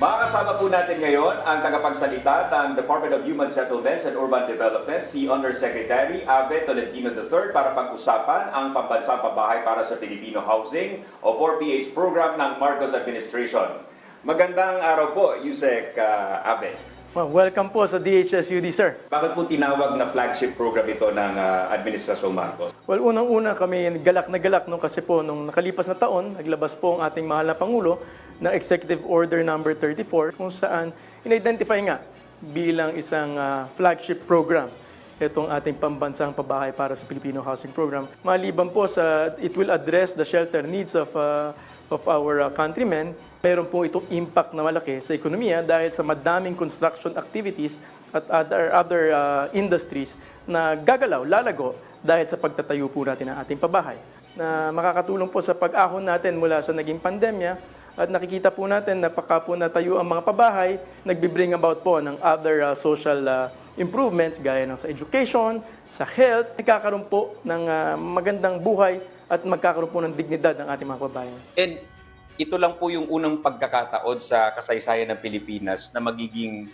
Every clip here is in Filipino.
Makakasama po natin ngayon ang tagapagsalita ng Department of Human Settlements and Urban Development, si Undersecretary Ave Tolentino III para pag-usapan ang pambansang pabahay para sa Filipino Housing o 4PH program ng Marcos Administration. Magandang araw po, Yusek uh, Ave. Well, welcome po sa DHSUD, sir. Bakit po tinawag na flagship program ito ng uh, Administrasyong Marcos? Well, unang-una kami galak na galak no, kasi po nung nakalipas na taon, naglabas po ang ating mahal na Pangulo ng Executive Order number 34 kung saan in-identify nga bilang isang ah, flagship program itong ating pambansang pabahay para sa Filipino Housing Program. Maliban po sa it will address the shelter needs of ah, of our ah, countrymen, meron po itong impact na malaki sa ekonomiya dahil sa madaming construction activities at other other ah, industries na gagalaw, lalago dahil sa pagtatayo po natin ng ating pabahay na makakatulong po sa pag-ahon natin mula sa naging pandemya at nakikita po natin na pagka po natayo ang mga pabahay, nagbe-bring about po ng other uh, social uh, improvements gaya ng sa education, sa health, nagkakaroon po ng uh, magandang buhay at magkakaroon po ng dignidad ng ating mga kababayan. And ito lang po yung unang pagkakataon sa kasaysayan ng Pilipinas na magiging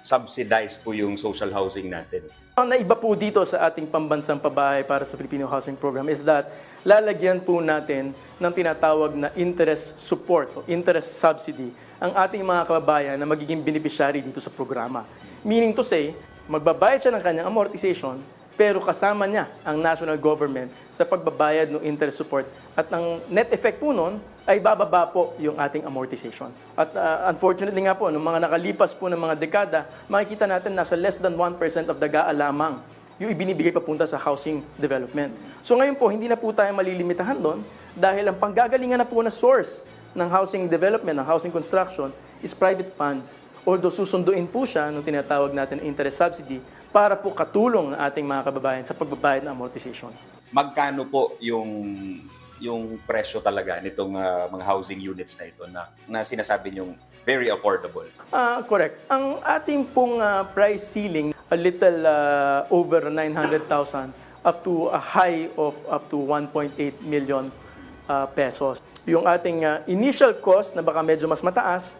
subsidized po yung social housing natin. Ang naiba po dito sa ating pambansang pabahay para sa Filipino Housing Program is that lalagyan po natin ng tinatawag na interest support o interest subsidy ang ating mga kababayan na magiging beneficiary dito sa programa. Meaning to say, magbabayad siya ng kanyang amortization pero kasama niya ang national government sa pagbabayad ng interest support at ang net effect po nun ay bababa po yung ating amortization. At uh, unfortunately nga po, nung mga nakalipas po ng mga dekada, makikita natin nasa less than 1% of daga lamang yung ibinibigay papunta sa housing development. So ngayon po, hindi na po tayo malilimitahan doon dahil ang panggagalingan na po na source ng housing development, ng housing construction, is private funds. Although susunduin po siya nung tinatawag natin na interest subsidy para po katulong ng ating mga kababayan sa pagbabayad ng amortization. Magkano po yung yung presyo talaga nitong ah, mga housing units na ito na, na sinasabi niyong very affordable? Ah, correct. Ang ating pong ah, price ceiling, a little ah, over 900,000 up to a high of up to 1.8 million ah, pesos. Yung ating ah, initial cost na baka medyo mas mataas,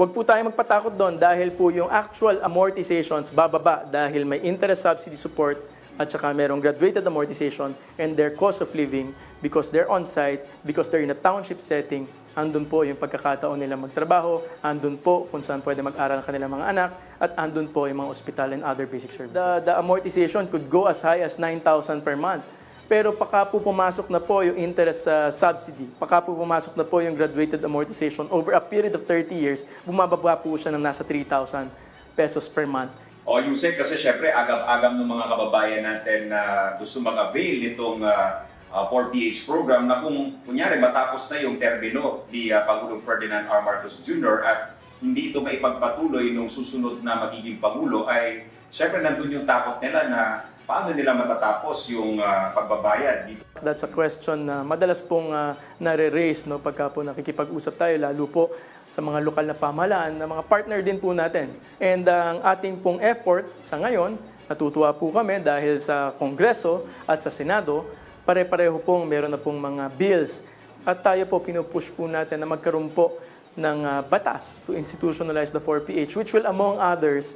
Huwag po tayo magpatakot doon dahil po yung actual amortizations bababa dahil may interest subsidy support at saka merong graduated amortization and their cost of living because they're on-site, because they're in a township setting, andun po yung pagkakataon nila magtrabaho, andun po kung saan pwede mag-aral ang kanilang mga anak, at andun po yung mga hospital and other basic services. The, the amortization could go as high as 9,000 per month. Pero pagka po pumasok na po yung interest sa subsidy, pagka po pumasok na po yung graduated amortization over a period of 30 years, bumababa po siya ng nasa 3,000 pesos per month. O Yusek, kasi syempre agam-agam ng mga kababayan natin na gusto mag-avail nitong ah, ah, 4PH program na kung kunyari matapos na yung termino ni ah, Pangulong Ferdinand R. Marcos Jr. at hindi ito maipagpatuloy nung susunod na magiging Pangulo ay syempre nandun yung takot nila na paano nila matatapos yung ah, pagbabayad dito That's a question na madalas pong uh, nare-raise no, pagka po nakikipag-usap tayo, lalo po sa mga lokal na pamahalaan, na mga partner din po natin. And ang ating pong effort sa ngayon, natutuwa po kami dahil sa Kongreso at sa Senado, pare-pareho pong meron na pong mga bills. At tayo po pinupush po natin na magkaroon po ng uh, batas to institutionalize the 4PH, which will among others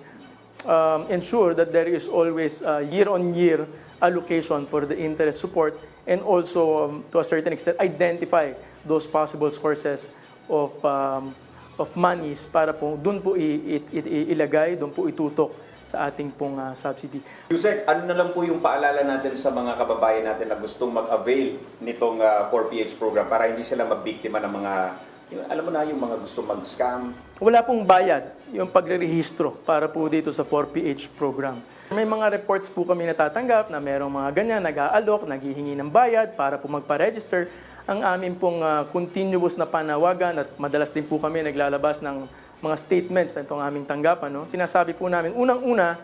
um, ensure that there is always uh, year-on-year allocation for the interest support and also, um, to a certain extent, identify those possible sources of, um, of monies para po doon po i- i- i- ilagay, doon po itutok sa ating pong uh, subsidy. Yusek, ano na lang po yung paalala natin sa mga kababayan natin na gustong mag-avail nitong ah, 4PH program para hindi sila mabiktima ng mga, yung- alam mo na, yung mga gustong mag-scam. Wala pong bayad yung pagre-rehistro para po dito sa 4PH program. May mga reports po kami natatanggap na merong mga ganyan, nag-aalok, naghihingi ng bayad para po magpa-register. Ang amin pong ah, continuous na panawagan at madalas din po kami naglalabas ng mga statements na itong aming tanggapan. No? Sinasabi po namin, unang-una,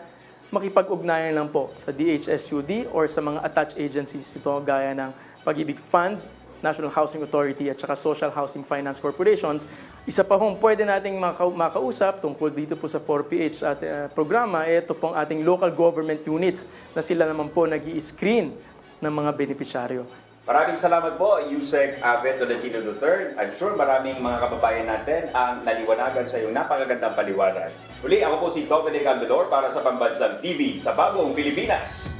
makipag-ugnayan lang po sa DHSUD or sa mga attached agencies ito gaya ng Pag-ibig Fund, National Housing Authority at saka Social Housing Finance Corporations. Isa pa hong pwede nating maka- makausap tungkol dito po sa 4PH at uh, programa, ito pong ating local government units na sila naman po nag screen ng mga benepisyaryo. Maraming salamat po, Yusek Ave Tolentino III. I'm sure maraming mga kababayan natin ang naliwanagan sa iyong napakagandang paliwanag. Muli, ako po si Dominic Alvedor para sa Pambansang TV sa Bagong Pilipinas.